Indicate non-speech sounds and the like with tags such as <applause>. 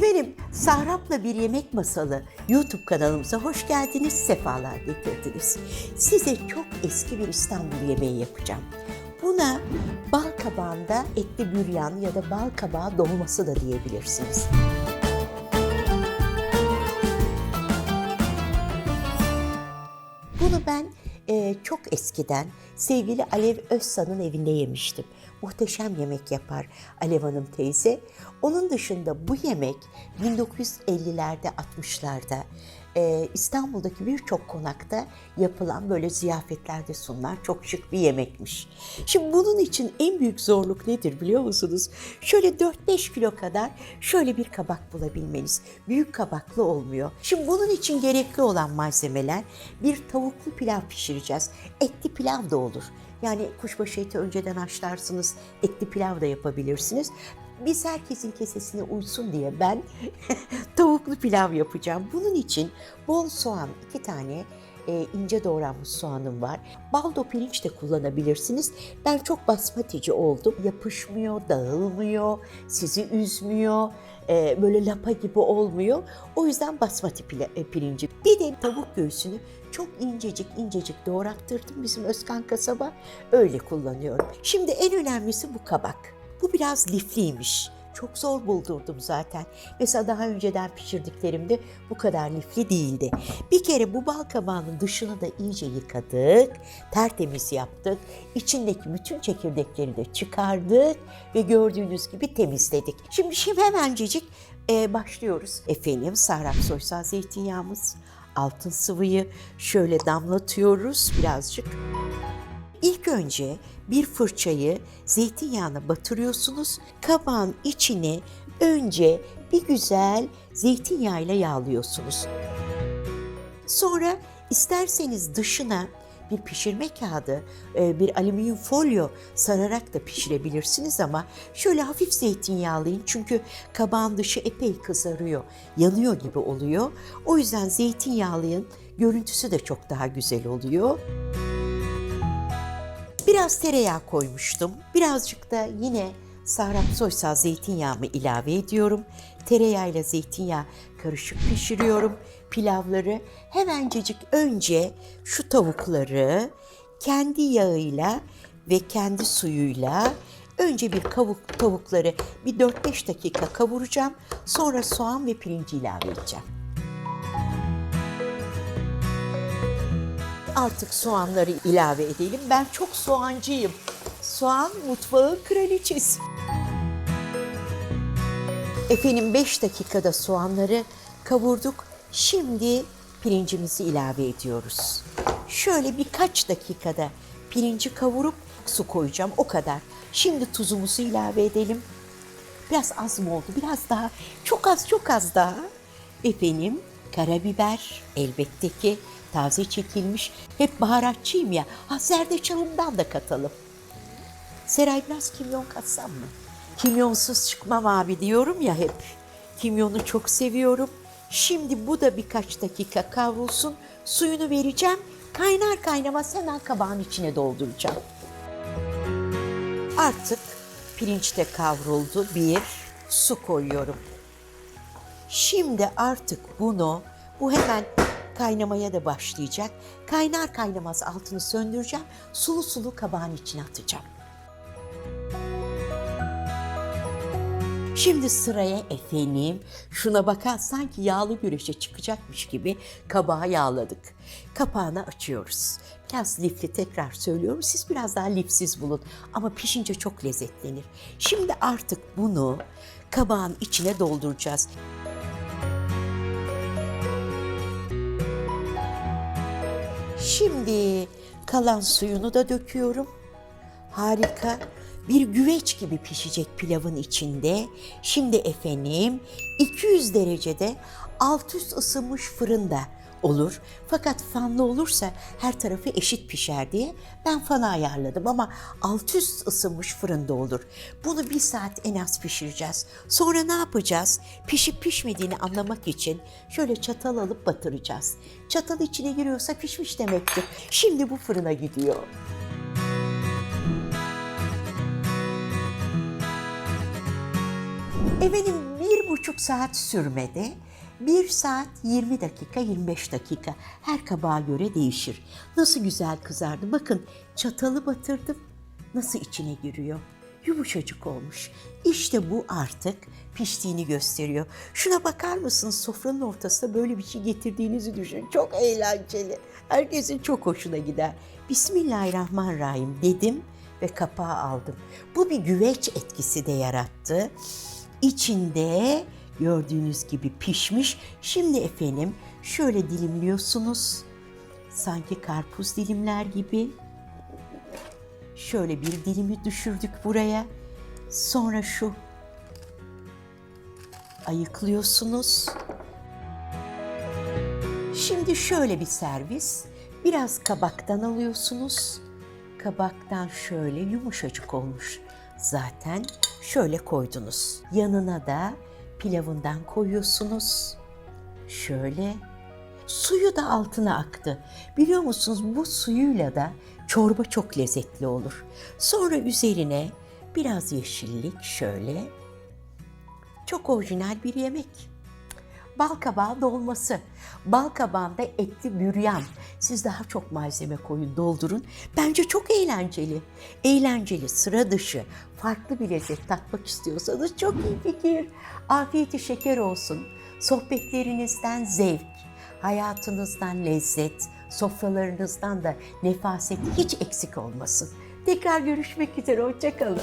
Efendim, Sahrap'la Bir Yemek Masalı YouTube kanalımıza hoş geldiniz, sefalar getirdiniz. Size çok eski bir İstanbul yemeği yapacağım. Buna bal kabağında etli büryan ya da bal kabağı dolması da diyebilirsiniz. Bunu ben e, çok eskiden sevgili Alev Özsan'ın evinde yemiştim. Muhteşem yemek yapar Alev Hanım teyze. Onun dışında bu yemek 1950'lerde 60'larda e, İstanbul'daki birçok konakta yapılan böyle ziyafetlerde sunulan çok şık bir yemekmiş. Şimdi bunun için en büyük zorluk nedir biliyor musunuz? Şöyle 4-5 kilo kadar şöyle bir kabak bulabilmeniz. Büyük kabaklı olmuyor. Şimdi bunun için gerekli olan malzemeler bir tavuklu pilav pişireceğiz. Etli pilav da olur. Yani kuşbaşı eti önceden haşlarsınız, etli pilav da yapabilirsiniz. Biz herkesin kesesine uysun diye ben <laughs> tavuklu pilav yapacağım. Bunun için bol soğan, iki tane e, ince doğranmış soğanım var. Baldo pirinç de kullanabilirsiniz. Ben çok basmatici oldum. Yapışmıyor, dağılmıyor, sizi üzmüyor. e, böyle lapa gibi olmuyor. O yüzden basmati e, pirinci. Bir de tavuk göğsünü çok incecik incecik doğrattırdım bizim Özkan kasaba. Öyle kullanıyorum. Şimdi en önemlisi bu kabak. Bu biraz lifliymiş. Çok zor buldurdum zaten. Mesela daha önceden pişirdiklerimde bu kadar lifli değildi. Bir kere bu bal kabağının dışını da iyice yıkadık, tertemiz yaptık. İçindeki bütün çekirdekleri de çıkardık ve gördüğünüz gibi temizledik. Şimdi şimdi hemencecik e, başlıyoruz. Efendim sarap soysal zeytinyağımız, altın sıvıyı şöyle damlatıyoruz birazcık. İlk önce bir fırçayı zeytinyağına batırıyorsunuz. Kabağın içine önce bir güzel zeytinyağıyla yağlıyorsunuz. Sonra isterseniz dışına bir pişirme kağıdı, e, bir alüminyum folyo sararak da pişirebilirsiniz ama şöyle hafif zeytinyağlayın çünkü kabağın dışı epey kızarıyor, yanıyor gibi oluyor. O yüzden zeytinyağlayın, görüntüsü de çok daha güzel oluyor. Biraz tereyağı koymuştum. Birazcık da yine sahrap soysal zeytinyağımı ilave ediyorum. Tereyağıyla zeytinyağı karışık pişiriyorum pilavları. Hemencecik önce şu tavukları kendi yağıyla ve kendi suyuyla önce bir kavuk tavukları bir 4-5 dakika kavuracağım. Sonra soğan ve pirinci ilave edeceğim. Artık soğanları ilave edelim. Ben çok soğancıyım. Soğan mutfağın kraliçesi. Efendim 5 dakikada soğanları kavurduk. Şimdi pirincimizi ilave ediyoruz. Şöyle birkaç dakikada pirinci kavurup su koyacağım o kadar. Şimdi tuzumuzu ilave edelim. Biraz az mı oldu? Biraz daha. Çok az, çok az daha. Efendim, karabiber elbette ki taze çekilmiş. Hep baharatçıyım ya. Ha zerdeçalından da katalım. Seray biraz kimyon katsam mı? Kimyonsuz çıkmam abi diyorum ya hep. Kimyonu çok seviyorum. Şimdi bu da birkaç dakika kavrulsun. Suyunu vereceğim. Kaynar kaynamaz hemen kabağın içine dolduracağım. Artık pirinç de kavruldu. Bir, su koyuyorum. Şimdi artık bunu, bu hemen kaynamaya da başlayacak. Kaynar kaynamaz altını söndüreceğim. Sulu sulu kabağın içine atacağım. Şimdi sıraya efendim şuna bakar sanki yağlı güreşe çıkacakmış gibi kabağı yağladık. Kapağını açıyoruz. Biraz lifli tekrar söylüyorum. Siz biraz daha lifsiz bulun ama pişince çok lezzetlenir. Şimdi artık bunu kabağın içine dolduracağız. Şimdi kalan suyunu da döküyorum. Harika. Bir güveç gibi pişecek pilavın içinde. Şimdi efendim 200 derecede alt üst ısınmış fırında olur. Fakat fanlı olursa her tarafı eşit pişer diye ben fanı ayarladım ama alt üst ısınmış fırında olur. Bunu bir saat en az pişireceğiz. Sonra ne yapacağız? Pişip pişmediğini anlamak için şöyle çatal alıp batıracağız. Çatal içine giriyorsa pişmiş demektir. Şimdi bu fırına gidiyor. Efendim bir buçuk saat sürmedi. 1 saat 20 dakika 25 dakika her kabağa göre değişir. Nasıl güzel kızardı. Bakın çatalı batırdım. Nasıl içine giriyor. Yumuşacık olmuş. İşte bu artık piştiğini gösteriyor. Şuna bakar mısınız? Sofranın ortasına böyle bir şey getirdiğinizi düşünün. Çok eğlenceli. Herkesin çok hoşuna gider. Bismillahirrahmanirrahim dedim ve kapağı aldım. Bu bir güveç etkisi de yarattı. İçinde gördüğünüz gibi pişmiş. Şimdi efendim şöyle dilimliyorsunuz. Sanki karpuz dilimler gibi. Şöyle bir dilimi düşürdük buraya. Sonra şu ayıklıyorsunuz. Şimdi şöyle bir servis. Biraz kabaktan alıyorsunuz. Kabaktan şöyle yumuşacık olmuş. Zaten şöyle koydunuz. Yanına da pilavından koyuyorsunuz. Şöyle Suyu da altına aktı. Biliyor musunuz bu suyuyla da çorba çok lezzetli olur. Sonra üzerine biraz yeşillik şöyle. Çok orijinal bir yemek. Bal kabağı dolması. Bal kabağında etli büryan. Siz daha çok malzeme koyun, doldurun. Bence çok eğlenceli. Eğlenceli, sıra dışı, farklı bir lezzet tatmak istiyorsanız çok iyi fikir. Afiyeti şeker olsun. Sohbetlerinizden zevk, hayatınızdan lezzet, sofralarınızdan da nefaset hiç eksik olmasın. Tekrar görüşmek üzere, hoşçakalın.